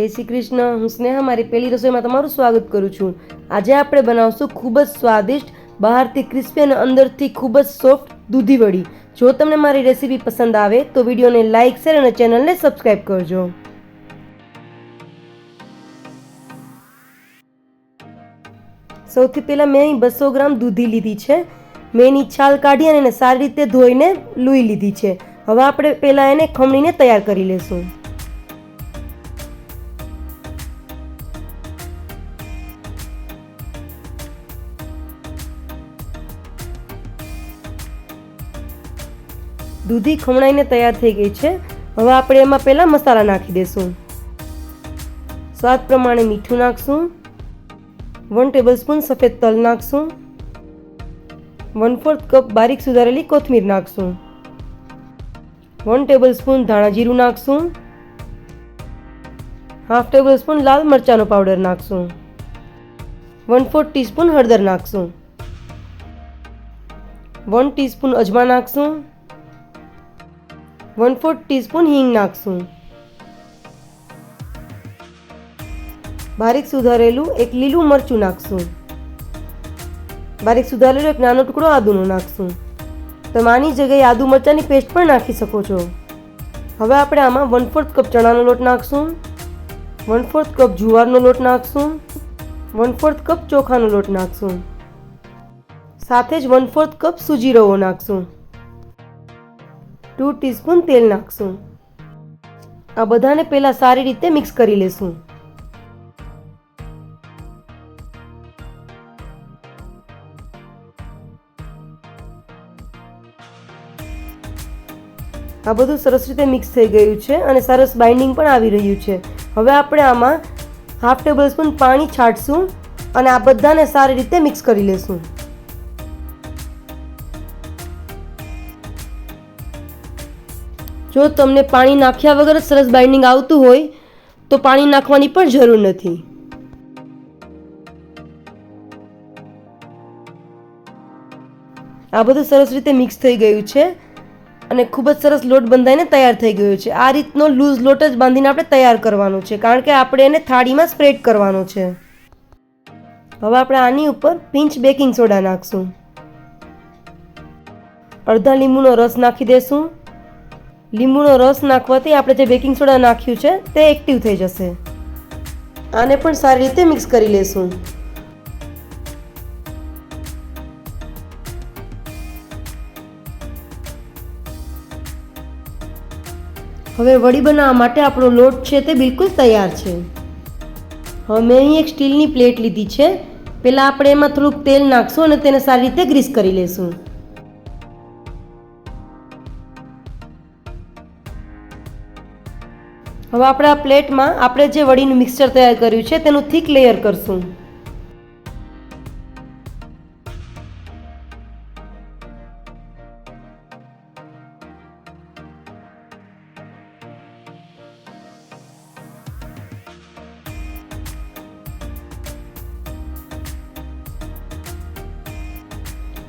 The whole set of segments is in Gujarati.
જય શ્રી કૃષ્ણ. હું સ્નેહા, મારી પહેલી રસોઈમાં તમારું સ્વાગત કરું છું. આજે આપણે બનાવશું ખૂબ જ સ્વાદિષ્ટ, બહારથી ક્રિસ્પી અને અંદરથી ખૂબ જ સોફ્ટ દૂધી વડી. જો તમને મારી રેસીપી પસંદ આવે, તો વિડીયોને લાઇક શેર અને ચેનલને સબસ્ક્રાઈબ કરજો. સૌથી પહેલાં મેં અહીં બસો ગ્રામ દૂધી લીધી છે. મેં એની છાલ કાઢી અને એને સારી રીતે ધોઈને લૂઈ લીધી છે. હવે આપણે પહેલાં એને ખમણીને તૈયાર કરી લેશું. દૂધી ખમણાઈને તૈયાર થઈ ગઈ છે. હવે આપણે એમાં પહેલાં મસાલા નાખી દઈશું સ્વાદ પ્રમાણે મીઠું નાખશું. વન ટેબલ સ્પૂન સફેદ તલ નાખશું. વન ફોર્થ કપ બારીક સુધારેલી કોથમીર નાખશું. વન ટેબલ સ્પૂન ધાણા જીરું નાખશું. હાફ ટેબલ સ્પૂન લાલ મરચાંનો પાવડર નાખશું. વન ફોર્થ ટીસ્પૂન હળદર નાખશું. વન ટીસ્પૂન અજમા નાખશું. વન ફોર્થ ટીસ્પૂન હિંગ નાખશું. બારીક સુધારેલું એક લીલું મરચું નાખશું. બારીક સુધારેલું એક નાનો ટુકડો આદુનો નાખશું. તમે આની જગ્યાએ આદુ મરચાંની પેસ્ટ પણ નાખી શકો છો. હવે આપણે આમાં વન ફોર્થ કપ ચણાનો લોટ નાખશું. વન ફોર્થ કપ જુવારનો લોટ નાખશું. વન ફોર્થ કપ ચોખાનો લોટ નાખશું. સાથે જ વન ફોર્થ કપ સૂજી રવો નાખશું. ટુ ટીસ્પૂન તેલ નાખશું. આ બધાને પહેલાં સારી રીતે મિક્સ કરી લેશું. આ બધું સરસ રીતે મિક્સ થઈ ગયું છે અને સરસ બાઇન્ડિંગ પણ આવી રહ્યું છે. હવે આપણે આમાં હાફ ટેબલ સ્પૂન પાણી છાંટશું અને આ બધાને સારી રીતે મિક્સ કરી લેશું. જો તમને પાણી નાખ્યા વગર સરસ બાઇન્ડિંગ આવતું હોય, તો પાણી નાખવાની પણ જરૂર નથી. આ બધું સરસ રીતે મિક્સ થઈ ગયું છે અને ખૂબ જ સરસ લોટ બંધાઈને તૈયાર થઈ ગયો છે. આ રીતનો લૂઝ લોટ જ બાંધીને આપણે તૈયાર કરવાનો છે, કારણ કે આપણે એને થાળીમાં સ્પ્રેડ કરવાનો છે. હવે આપણે આની ઉપર પિંચ બેકિંગ સોડા નાખશું. અડધા લીંબુનો રસ નાખી દેશું. લીંબુનો રસ નાખવાથી આપણે જે બેકિંગ સોડા નાખ્યું છે, તે એક્ટિવ થઈ જશે. આને પણ સારી રીતે મિક્સ કરી લેશું. હવે વડી બનાવવા માટે આપણો લોટ છે તે બિલકુલ તૈયાર છે. હવે મેં અહીં એક સ્ટીલની પ્લેટ લીધી છે. પહેલાં આપણે એમાં થોડુંક તેલ નાખશું અને તેને સારી રીતે ગ્રીસ કરી લેશું. હવે આપણે આ પ્લેટમાં આપણે જે વડીનું મિક્સચર તૈયાર કર્યું છે, તેનું થીક લેયર કરશું.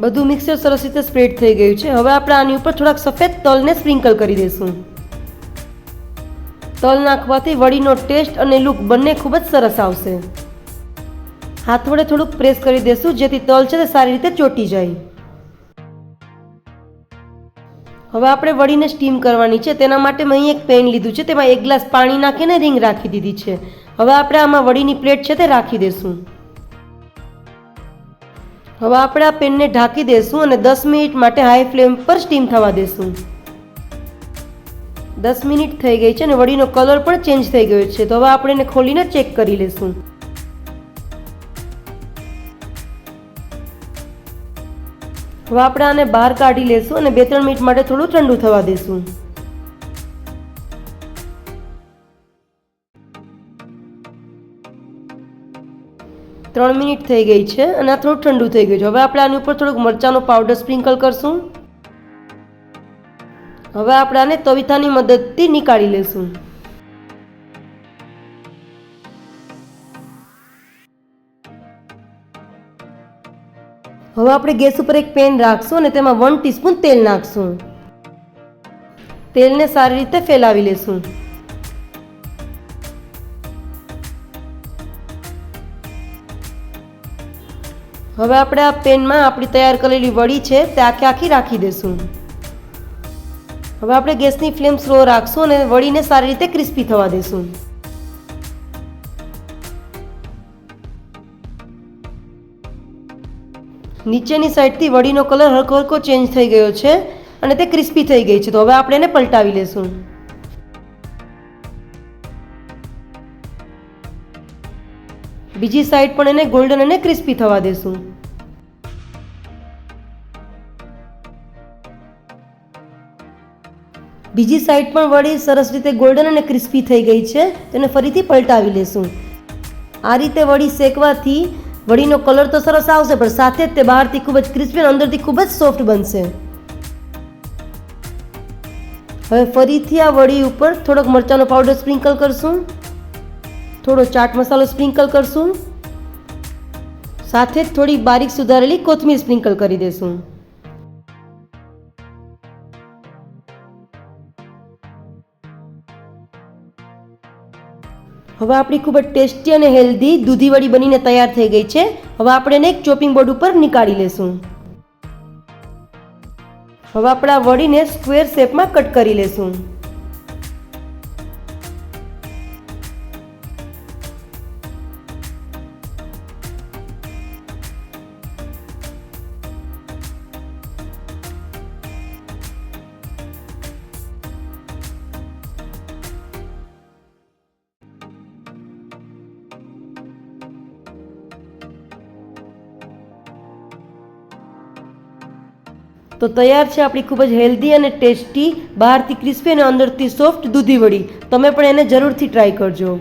બધું મિક્સર સરસ રીતે સ્પ્રેડ થઈ ગયું છે. હવે આપણે આની ઉપર થોડાક સફેદ તલને સ્પ્રિંકલ કરી દઈશું. તલ નાખવાથી વડીનો ટેસ્ટ અને લુક બંને ખૂબ જ સરસ આવશે. હાથ વડે થોડુંક પ્રેસ કરી દેશું, જેથી તલ છે તે સારી રીતે ચોટી જાય. હવે આપણે વડીને સ્ટીમ કરવાની છે, તેના માટે મેં અહીં એક પેન લીધું છે, તેમાં એક ગ્લાસ પાણી નાખીને રિંગ રાખી દીધી છે. હવે આપણે આમાં વડીની પ્લેટ છે તે રાખી દઈશું હવે આપણે આ પેનને ઢાંકી દઈશું અને દસ મિનિટ માટે હાઈ ફ્લેમ પર સ્ટીમ થવા દઈશું દસ મિનિટ થઈ ગઈ છે અને વડીનો કલર પણ ચેન્જ થઈ ગયો છે. તો હવે આપણે એને ખોલીને ચેક કરી લઈશું. હવે આપણે આને બહાર કાઢી લેશું અને બે ત્રણ મિનિટ માટે થોડું ઠંડુ થવા દઈશું. ત્રણ મિનિટ થઈ ગઈ છે અને આ થોડું ઠંડુ થઈ ગયું છે. હવે આપણે આની ઉપર થોડુંક મરચાંનો પાવડર સ્પ્રિંકલ કરશું. હવે આપણે આને તવિથાની મદદથી નીકાળી લઈશું હવે આપણે ગેસ ઉપર એક પેન રાખશું અને તેમાં વન ટીસ્પૂન તેલ નાખશું. તેલને સારી રીતે ફેલાવી લેશું. હવે આપણે આ પેનમાં આપણી તૈયાર કરેલી વડી છે તે આખી આખી રાખી દઈશું હવે આપણે ગેસની ફ્લેમ સ્લો રાખશું અને વડીને સારી રીતે ક્રિસ્પી થવા દઈશું નીચેની સાઈડથી વડીનો કલર હલકો હલકો ચેન્જ થઈ ગયો છે અને તે ક્રિસ્પી થઈ ગઈ છે, તો હવે આપણે એને પલટાવી લેશું. બીજી સાઈડ પણ એને ગોલ્ડન અને ક્રિસ્પી થવા દેશું. બીજી સાઈડ પણ વળી સરસ રીતે ગોલ્ડન અને ક્રિસ્પી થઈ ગઈ છે. તેને ફરીથી પલટાવી લેશું. આ રીતે વળી શેકવાથી વડીનો કલર તો સરસ આવશે, પણ સાથે જ તે બહારથી ખૂબ જ ક્રિસ્પી અને અંદરથી ખૂબ જ સોફ્ટ બનશે. હવે ફરીથી આ વળી ઉપર થોડોક મરચાંનો પાવડર સ્પ્રિંકલ કરશું. થોડો ચાટ મસાલો સ્પ્રિંકલ કરશું. સાથે જ થોડી બારીક સુધારેલી કોથમીર સ્પ્રિંકલ કરી દેશું. હવે આપણી ખૂબ જ ટેસ્ટી અને હેલ્ધી દૂધી વડી બનીને તૈયાર થઈ ગઈ છે. હવે આપણે એને એક ચોપિંગ બોર્ડ ઉપર નીકાળી લેશું. હવે આપણા વડીને સ્ક્વેર શેપમાં કટ કરી લેશું. તો તૈયાર છે આપણી ખૂબ જ હેલ્ધી અને ટેસ્ટી બહારથી ક્રિસ્પી અને અંદરથી સોફ્ટ દૂધી વડી. તમે પણ એને જરૂરથી ટ્રાય કરજો.